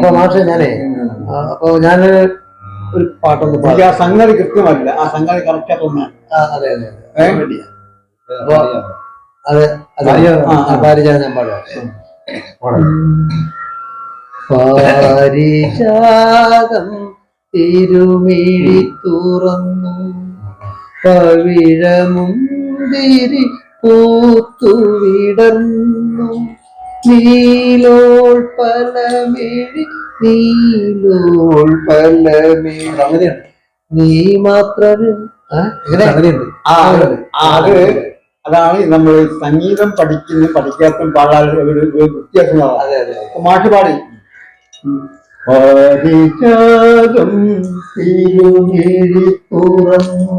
അപ്പൊ മാഷെ ഞാനേ അപ്പൊ ഞാൻ ഒരു പാട്ടൊന്ന് പാടി ആ സംഗതി കൃത്യമല്ല ആ സംഗതി കറക്റ്റ് ആ, അതെ അതെ? അപ്പൊ അതെ ആ, ഞാൻ പാടാം. പാരിജാതം തിരുമിഴി തുറന്നു പവിഴമുന്തിരി പൂത്തു അങ്ങനെയാണ് നീ മാത്രമേ അങ്ങനെയുണ്ട്. അത് അതാണ് നമ്മൾ സംഗീതം പഠിക്കുന്ന പഠിക്കാത്ത പാടാൻ ഒരു വ്യത്യാസം മാഷ് പാടി. തിരുമിഴി തുറന്നു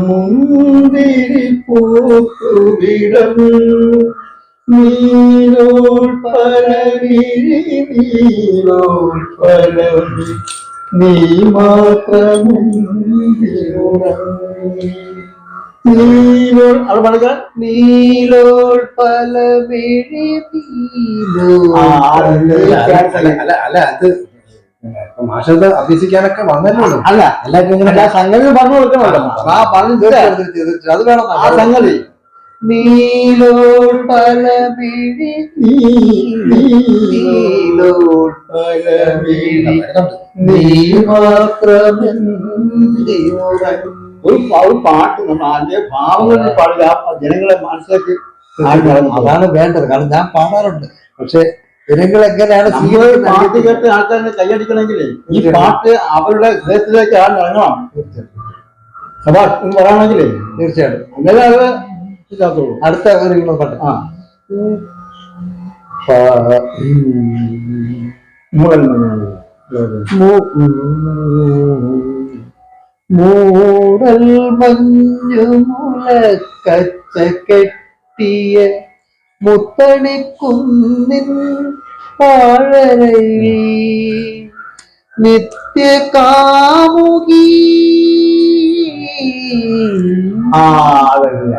പവിഴമുന്തിരി പൂത്തു വിടർന്നു നീലോൾ പലവിഴി നീലോൾ പലവിഴി നീ മാത്രമുറങ്ങി നീലോൾ അത് പഠിക്കാൻ നീലോൾ പലമിഴി. അല്ല അല്ല അത് മാഷത് അഭ്യസിക്കാനൊക്കെ വന്നല്ലേ അല്ല എല്ലാവർക്കും സംഗതി പറഞ്ഞു കൊടുക്കണമല്ലോ ആ പറഞ്ഞു. അത് വേണം ആ സംഗതി നീലോൾ പലമിഴി നീലോൾ പലവിഴി നീ മാത്രമെന്തിനുറങ്ങി ഒരു ഒരു പാട്ട് നമ്മൾ അതിന്റെ ഭാവങ്ങളിൽ പാടുക ആ ജനങ്ങളെ മനസ്സിലാക്കി. അതാണ് വേണ്ടത്. കാരണം ഞാൻ പാടാറുണ്ട്. പക്ഷെ ജനങ്ങൾ എങ്ങനെയാണ് പാട്ട് കേട്ട് ആൾക്കാരെ കൈയടിക്കണമെങ്കിൽ ഈ പാട്ട് അവരുടെ ഹൃദയത്തിലേക്ക് ആ ഇറങ്ങണം. അപ്പൊ പറയണമെങ്കിലേ തീർച്ചയായിട്ടും. അങ്ങനെ അത് അടുത്ത പാട്ട് ആ. മൂടൽ മഞ്ഞു മുളക്കച്ച കെട്ടിയ മുത്തണിക്കുന്നിൻ പാഴരയിൽ നിത്യ കാമുകി ആ അതല്ല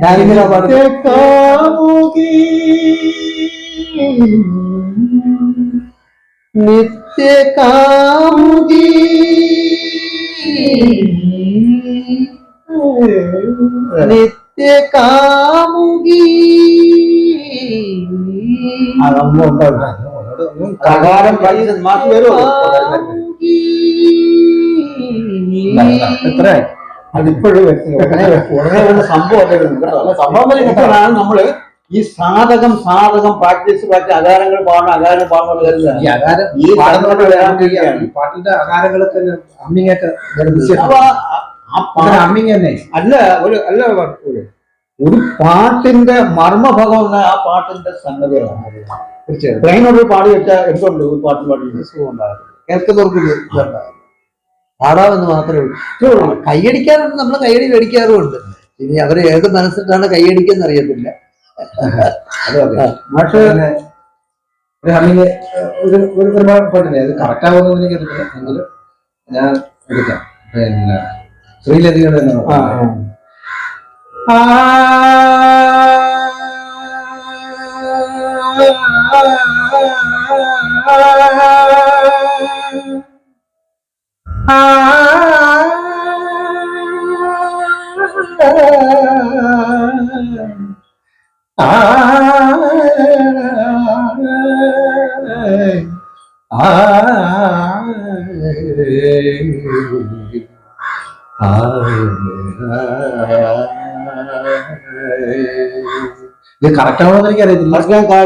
ഞാനിങ്ങനെ പാടും കാമുകി നിത്യ കാമുകി നിത്യ കാമുകി ആ നമ്മൾ പ്രകാരം പഠിച്ച മാസം വരുമോ അതിപ്പോഴും സംഭവം സംഭവം നമ്മൾ ഈ സാധകം സാധകം പ്രാക്ടീസ് പ്രാക്ടീസ് അകാരങ്ങൾ പാടണം അകാരം പാടണം ഈ അകാരം പാട്ടിന്റെ അകാരങ്ങളൊക്കെ അമ്മിങ്ങൊക്കെ അമ്മിങ് തന്നെ. അല്ല ഒരു അല്ല ഒരു പാട്ടിന്റെ മർമ്മഭാഗം എന്ന ആ പാട്ടിന്റെ സംഗതികളാണ് തീർച്ചയായും ഒരു പാടി വെച്ചാൽ എന്തുണ്ട് ഒരു പാട്ട് പാടി കേൾക്കുന്നവർക്ക് ഇത് ഇതുണ്ടാകും. പാടാമെന്ന് മാത്രമേ ഉള്ളൂ കൈയടിക്കാറുണ്ട് നമ്മൾ കൈയടി മേടിക്കാറുമുണ്ട് ഇനി അവർ ഏത് മനസ്സിട്ടാണ് കൈയടിക്കുന്ന അറിയത്തില്ല ഒരു ഹമ്മിങ് ഒരു ഒരു ഒരുപാട് പാട്ടില്ലേ അത് കറക്റ്റ് ആവുമെന്ന് എനിക്ക് അറിയില്ല എങ്കിലും ഞാൻ എടുക്കാം പിന്നെ ശ്രീലതിയുടെ തന്നെ ആ ഇത് കറക്റ്റ് ആണോന്ന് എനിക്കറിയത്തില്ല.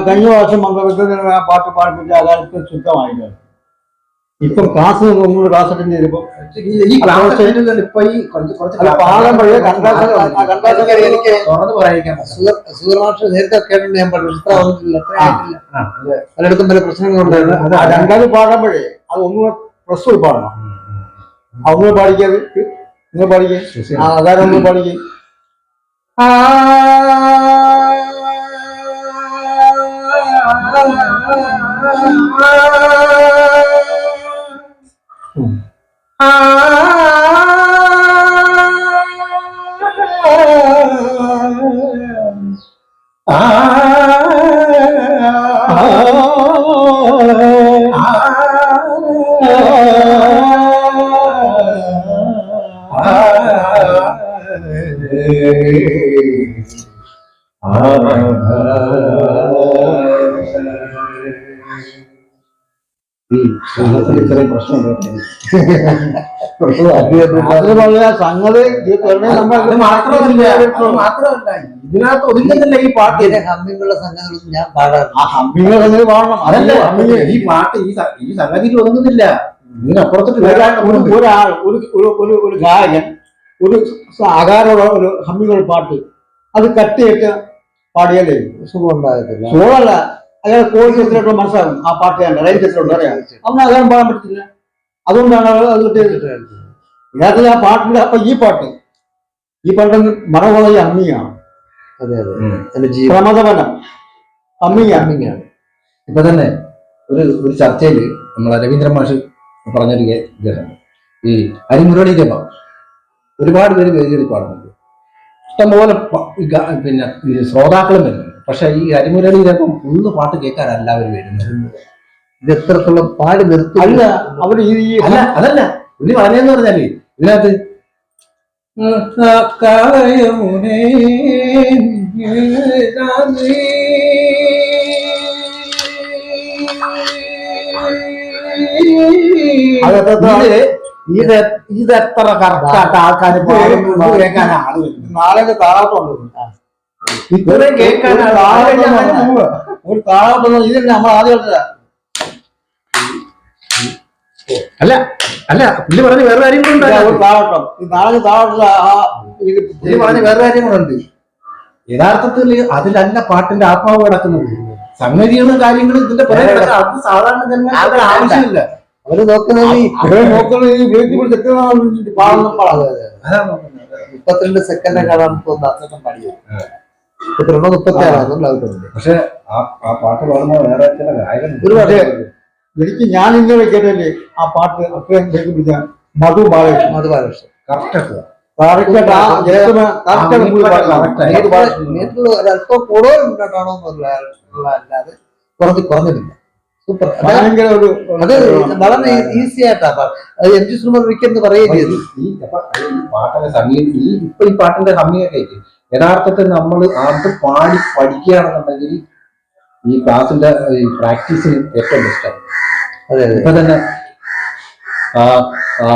കഴിഞ്ഞ പ്രാവശ്യം മംഗളത്തിൽ ആ പാട്ട് പാടിപ്പിച്ച് അതായത് ശുദ്ധമായില്ല ഇപ്പം ക്ലാസ് ഒന്നുകൂടി ക്ലാസ് അറ്റൻഡ് ചെയ്തപ്പോ ഈ ക്ലാസ് ഇപ്പൊ ഈ കുറച്ച് വഴി തുറന്ന് പറയാൻ. സൂര്യമാഷ് നേരത്തെ കേട്ടിട്ടുണ്ട് ഞാൻ പാടും ഇത്ര വന്നിട്ടില്ല ഇത്ര ആയിട്ടില്ല ആ, പലയിടത്തും പല പ്രശ്നങ്ങളുണ്ടായിരുന്നു അത് ആ രണ്ടാമത് പാടുമ്പോഴേ അത് ഒന്നുകൂടെ പ്ലസ് പോയി പാടണം ആ ഒന്നുകൂടെ പാടിക്കാത് നിങ്ങൾ പാടിക്കേ ആ അതാരം ഒന്ന് പാടിക്കേ ആ ശ്രീലത്തിൽ Ah സംഗതി മാത്രമല്ല ഇതിനകത്ത് ഒതുങ്ങുന്നില്ല ഈ പാട്ട്. ഹമ്മിങ്ങുള്ള സംഗതികളൊന്നും ഞാൻ പാടാറില്ല. സംഗതി പാടണം. അതല്ല അതല്ല ഈ പാട്ട് ഈ ഈ സംഗതിയിൽ ഒതുങ്ങുന്നില്ല. ഇതിനപ്പുറത്തോട്ട് ഒരാൾ ഒരു ഒരു ഒരു ഗായകൻ ഒരു ആകാരമുള്ള ഒരു ഹമ്മികൾ പാട്ട് അത് കട്ടിയൊക്കെ പാടിയാലേ സുഖം ഉണ്ടാകത്തില്ല സോളല്ല അയാൾ കോഴി എത്തിയിട്ട് മനസ്സിലാകും ആ പാട്ട് ഞാൻ റേഞ്ച് എത്തിയിട്ടുണ്ട് അറിയാം? അവന് അകാരം പാടാൻ പറ്റത്തില്ല. അതുകൊണ്ടാണ് അവൾ അത് കിട്ടിയത് യഥാർത്ഥത്തിൽ ആ പാട്ടിന്റെ അപ്പൊ ഈ പാട്ട്. ഈ പാട്ട് മറവുള്ള അമ്മിയാണ്. അതെ അതെ. പ്രമദവനം. അമ്മിയാണ്. ഹമ്മിങ്ങാണ് ഇപ്പൊ തന്നെ ഒരു ഒരു ചർച്ചയിൽ നമ്മളെ രവീന്ദ്രൻ മാഷ് പറഞ്ഞൊരു ഇതാണ്. ഈ അരിമുരളി ജപ. ഒരുപാട് പേര് വേദികളിൽ പാടുന്നുണ്ട്. ഇഷ്ടംപോലെ പിന്നെ ശ്രോതാക്കളും വരുന്നുണ്ട്. പക്ഷെ ഈ അരിമുരളി ജപം ഫുള്ള് പാട്ട് കേൾക്കാൻ എല്ലാവരും വരുന്നത്. ഇത് എത്രത്തോളം പാടി നിർത്തും? അല്ല അവർ ഈ അല്ല അതല്ല. പുള്ളി പറഞ്ഞെന്ന് പറഞ്ഞാൽ ഇതിനകത്ത് ഇത് ഇത് എത്ര കറക്റ്റായിട്ട് ആൾക്കാർ. നാളെ താളത്തുണ്ട് ഇത്രയും ഒരു ഇതില്ല നമ്മൾ ആദ്യം അല്ല അല്ല പുള്ളി പറഞ്ഞ വേറെ കാര്യം കൂടെ ഈ നാളെ ആ ഇത് പുള്ളി പറഞ്ഞ വേറെ കാര്യം കൂടെ ഉണ്ട്. യഥാർത്ഥത്തിൽ അതിലല്ല പാട്ടിന്റെ ആത്മാവ് കിടക്കുന്നത്. സംഗതികളും കാര്യങ്ങളും ഇതിന്റെ പുറകെ. അത് സാധാരണ ജനങ്ങൾക്ക് ആവശ്യമില്ല. അവർ നോക്കുന്നത് ഇവരെ നോക്കുന്നത് ഈ വീട്ടിൽ പാടുന്ന നോക്കുന്നത്. മുപ്പത്തിരണ്ട് സെക്കൻഡ് കാണാൻ പോകുന്ന അത്രയും പാടിയത്. മുപ്പത്തി അഭിപ്രായം പക്ഷെ ആ പാട്ട് പാടുന്ന വേറെ ചില ഒരുപാട് എനിക്ക് ഞാൻ ഇന്നലെ കേട്ടല്ലേ ആ പാട്ട് അത്രയും കേൾപ്പിച്ച മധു ബാലകൃഷ്ണൻ മധു ബാലകൃഷ്ണൻ കറക്റ്റ് ഒരല്പം കൂടുതൽ മുന്നോട്ടാണോ അല്ലാതെ കുറഞ്ഞ് കുറഞ്ഞിട്ടില്ല സൂപ്പർ ഒരു അത് വളരെ ഈസി ആയിട്ടാ പാ- അത് എം ജി ശ്രീമർ വിക്കെന്ന് പറയുകയും ചെയ്തു ഈ പാട്ടിന്റെ സമയം ഈ ഇപ്പൊ ഈ പാട്ടിന്റെ യഥാർത്ഥത്തിൽ നമ്മൾ അത് പാടി പഠിക്കുകയാണെന്നുണ്ടെങ്കിൽ ഈ ക്ലാസിന്റെ ഈ പ്രാക്ടീസിന് ഏറ്റവും ബെസ്റ്റാണ് അതെ ഇപ്പൊ തന്നെ ആ ആ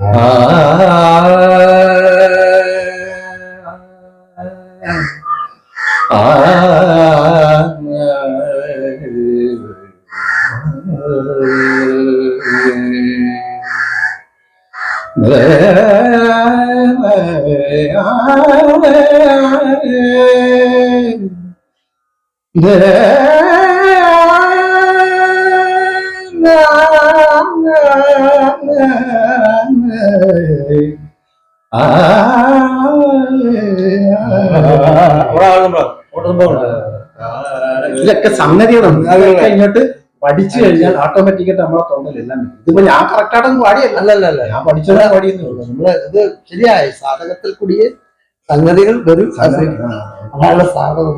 ആ ഇതൊക്കെ സംഗതികളുണ്ട് അതൊക്കെ ഇങ്ങോട്ട് പഠിച്ചു കഴിഞ്ഞാൽ ഓട്ടോമാറ്റിക്കായിട്ട് നമ്മളെ തോന്നലെല്ലാം ഇതിപ്പോ ഞാൻ കറക്റ്റായിട്ടൊന്നും പാടിയല്ല. അല്ലല്ല അല്ല ഞാൻ പഠിച്ചതാ പാടിയെന്നേ ഉള്ളൂ. നമ്മൾ ഇത് ശരിയായി. സാധകത്തിൽ കൂടിയ സംഗതികൾ വരും. അതാണ് സാധനം.